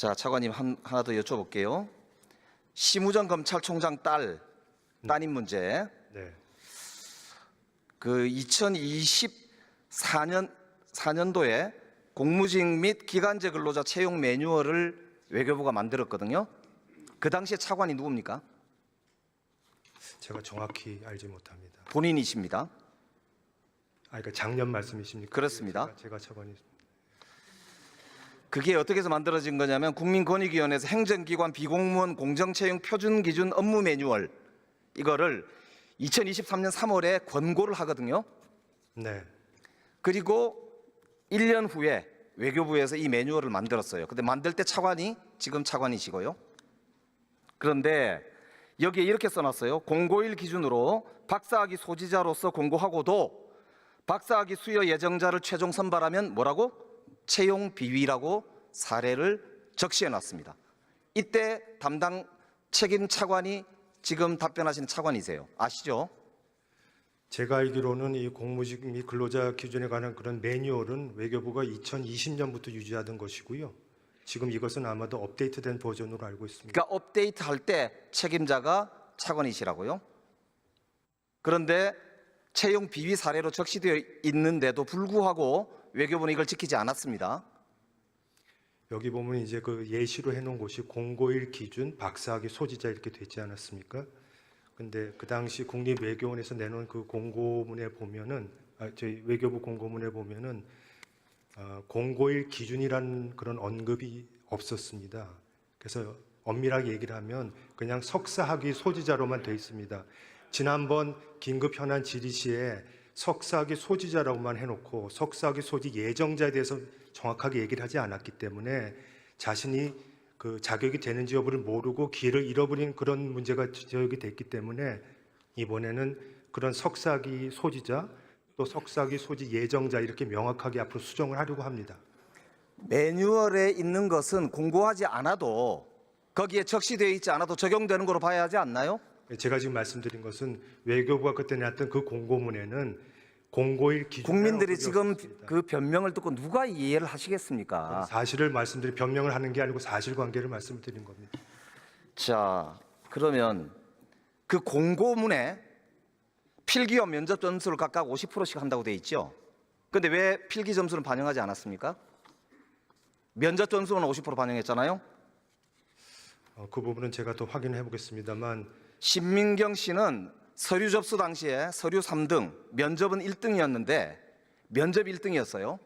자, 차관님 한, 하나 더 여쭤볼게요. 심우정 검찰총장 딸 따님 문제. 네. 그 2024년 4년도에 공무직 및 기간제 근로자 채용 매뉴얼을 외교부가 만들었거든요. 그 당시에 차관이 누굽니까? 제가 정확히 알지 못합니다. 본인이십니다. 아, 그러니까 작년 말씀이십니까? 그렇습니다. 제가, 제가 차관이 그게 어떻게 해서 만들어진 거냐면 국민권익위원회에서 행정기관 비공무원 공정채용 표준 기준 업무 매뉴얼 이거를 2023년 3월에 권고를 하거든요. 네. 그리고 1년 후에 외교부에서 이 매뉴얼을 만들었어요. 근데 만들 때 차관이 지금 차관이시고요. 그런데 여기에 이렇게 써놨어요. 공고일 기준으로 박사학위 소지자로서 공고하고도 박사학위 수여 예정자를 최종 선발하면 뭐라고? 채용 비위라고 사례를 적시해 놨습니다. 이때 담당 책임 차관이 지금 답변하시는 차관이세요. 아시죠? 제가 알기로는 이 공무직 및 근로자 기준에 관한 그런 매뉴얼은 외교부가 2020년부터 유지하던 것이고요. 지금 이것은 아마도 업데이트된 버전으로 알고 있습니다. 그러니까 업데이트 할 때 책임자가 차관이시라고요. 그런데 채용 비위 사례로 적시되어 있는데도 불구하고 외교부는 이걸 지키지 않았습니다. 여기 보면 이제 그 예시로 해놓은 곳이 공고일 기준 박사학위 소지자 이렇게 되지 않았습니까? 근데 그 당시 국립외교원에서 내놓은 그 공고문에 보면은 아, 저희 외교부 공고문에 보면은 아, 공고일 기준이라는 그런 언급이 없었습니다. 그래서 엄밀하게 얘기를 하면 그냥 석사학위 소지자로만 돼 있습니다. 지난번 긴급 현안 질의 석사학위 소지자라고만 해놓고 석사학위 소지 예정자에 대해서 정확하게 얘기를 하지 않았기 때문에 자신이 그 자격이 되는지 여부를 모르고 기회를 잃어버린 그런 문제가 지적이 됐기 때문에 이번에는 그런 석사학위 소지자 또 석사학위 소지 예정자 이렇게 명확하게 앞으로 수정을 하려고 합니다. 매뉴얼에 있는 것은 공고하지 않아도 거기에 적시되어 있지 않아도 적용되는 거로 봐야 하지 않나요? 제가 지금 말씀드린 것은 외교부가 그때 냈던 그 공고문에는 공고일 기준 국민들이 지금 그 변명을 듣고 누가 이해를 하시겠습니까? 사실을 말씀드린 변명을 하는 게 아니고 사실관계를 말씀드린 겁니다. 자, 그러면 그 공고문에 필기와 면접 점수를 각각 50%씩 한다고 돼 있죠. 근데 왜 필기 점수는 반영하지 않았습니까? 면접 점수는 50% 반영했잖아요. 어, 그 부분은 제가 또 확인해 보겠습니다만 신민경 씨는 서류 접수 당시에 서류 3등, 면접은 1등이었는데 면접 1등이었어요.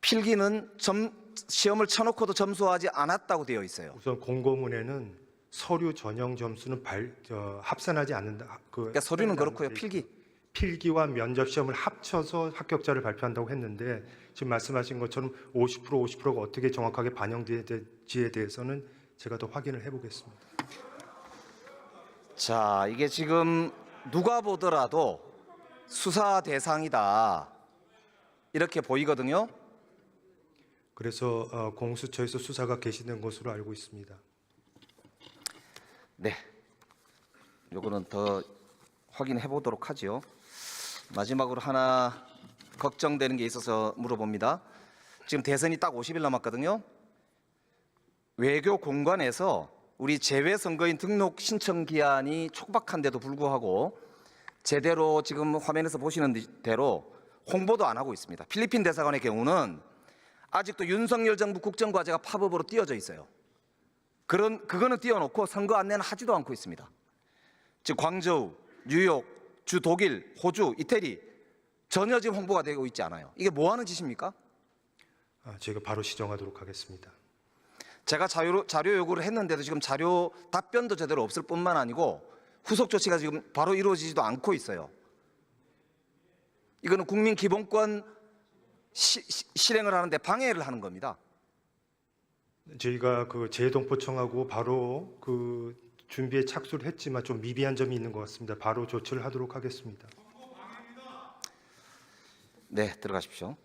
필기는 점, 시험을 쳐놓고도 점수하지 않았다고 되어 있어요. 우선 공고문에는 서류 전형 점수는 발, 저, 합산하지 않는다. 그 그러니까 서류는 그렇고요. 필기. 필기와 면접 시험을 합쳐서 합격자를 발표한다고 했는데 지금 말씀하신 것처럼 50% 50%가 어떻게 정확하게 반영되지에 대해서는 제가 더 확인을 해보겠습니다. 자, 이게 지금 누가 보더라도 수사 대상이다. 이렇게 보이거든요. 그래서 어, 공수처에서 수사가 개시된 것으로 알고 있습니다. 네. 요거는 더 확인해 보도록 하지요. 마지막으로 하나 걱정되는 게 있어서 물어봅니다. 지금 대선이 딱 50일 남았거든요. 외교 공관에서 우리 재외 선거인 등록 신청 기한이 촉박한데도 불구하고 제대로 지금 화면에서 보시는 대로 홍보도 안 하고 있습니다. 필리핀 대사관의 경우는 아직도 윤석열 정부 국정과제가 팝업으로 띄어져 있어요. 그런 그거는 띄워놓고 선거 안내는 하지도 않고 있습니다. 즉 광저우, 뉴욕, 주 독일, 호주, 이태리 전혀 지금 홍보가 되고 있지 않아요. 이게 뭐 하는 짓입니까? 아, 제가 바로 시정하도록 하겠습니다. 제가 자료, 자료 요구를 했는데도 지금 자료 답변도 제대로 없을 뿐만 아니고 후속 조치가 지금 바로 이루어지지도 않고 있어요. 이거는 국민 기본권 시, 시- 실행을 하는데 방해를 하는 겁니다. 저희가 그 재동포청하고 바로 그 준비에 착수를 했지만 좀 미비한 점이 있는 것 같습니다. 바로 조치를 하도록 하겠습니다. 네, 들어가십시오.